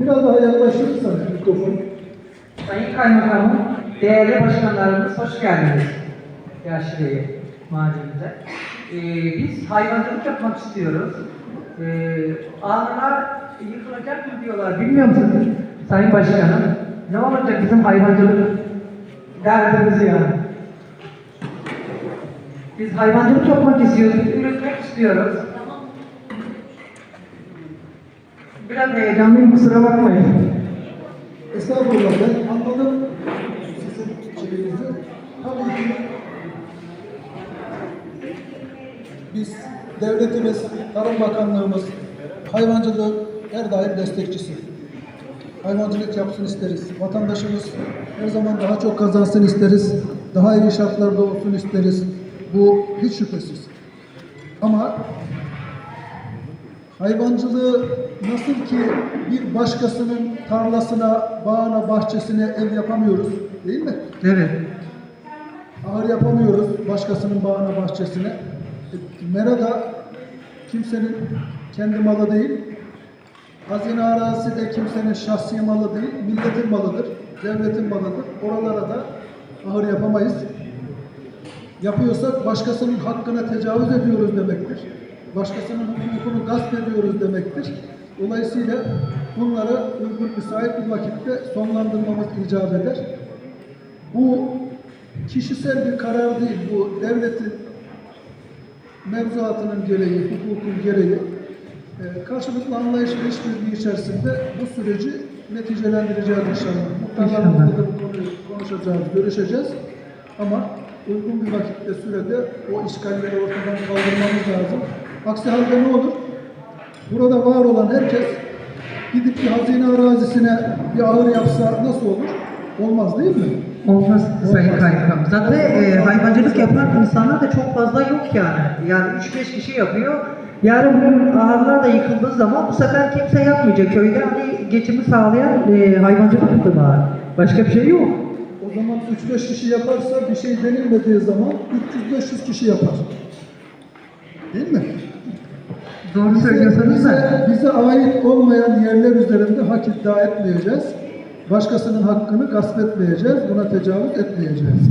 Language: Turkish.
Biraz daha yaklaşırsanız mikrofon. Sayın Kaymakamım, değerli başkanlarımız hoş geldiniz. Yaşlı'ya, mahallemize. Ee, biz hayvancılık yapmak istiyoruz. Ee, ağrılar yıkılacak mı diyorlar, bilmiyor musunuz Sayın Başkanım? Ne olacak bizim hayvancılık derdimiz yani? Biz hayvancılık yapmak istiyoruz, üretmek istiyoruz. Biraz heyecanlıyım, kusura bakmayın. Estağfurullah ben anladım sizin şeyinizi. Tabii ki biz devletimiz, Tarım Bakanlığımız hayvancılığı her daim destekçisi. Hayvancılık yapsın isteriz. Vatandaşımız her zaman daha çok kazansın isteriz. Daha iyi şartlarda olsun isteriz. Bu hiç şüphesiz. Ama Hayvancılığı nasıl ki bir başkasının tarlasına, bağına, bahçesine ev yapamıyoruz değil mi? Evet. Ahır yapamıyoruz başkasının bağına, bahçesine. E, Mera da kimsenin kendi malı değil. Hazine arazisi de kimsenin şahsi malı değil, milletin malıdır, devletin malıdır. Oralara da ahır yapamayız. Yapıyorsak başkasının hakkına tecavüz ediyoruz demektir. Başkasının hukukunu gasp ediyoruz demektir. Dolayısıyla bunları uygun müsait bir vakitte sonlandırmamız icap eder. Bu kişisel bir karar değil, bu devletin mevzuatının gereği, hukukun gereği e, karşılıklı anlayış ve işbirliği içerisinde bu süreci neticelendireceğiz inşallah. Muhtarlarımızla da bu konuyu konuşacağız, görüşeceğiz. Ama uygun bir vakitte sürede o işgalleri ortadan kaldırmamız lazım. Aksi halde ne olur? Burada var olan herkes gidip bir hazine arazisine bir ahır yapsa nasıl olur? Olmaz değil mi? Olmaz Sayın. Kaymakam. Zaten e, hayvancılık yapan insanlar da çok fazla yok yani. Yani 3-5 kişi yapıyor. Yarın bu ahırlar da yıkıldığı zaman bu sefer kimse yapmayacak. Köyde hani geçimi sağlayan e, hayvancılık var. Başka bir şey yok. O zaman 3-5 kişi yaparsa bir şey denilmediği zaman 300-500 kişi yapar. Değil mi? Doğru Bize, söylüyorsanız da. bize ait olmayan yerler üzerinde hak iddia etmeyeceğiz. Başkasının hakkını gasp etmeyeceğiz. Buna tecavüz etmeyeceğiz.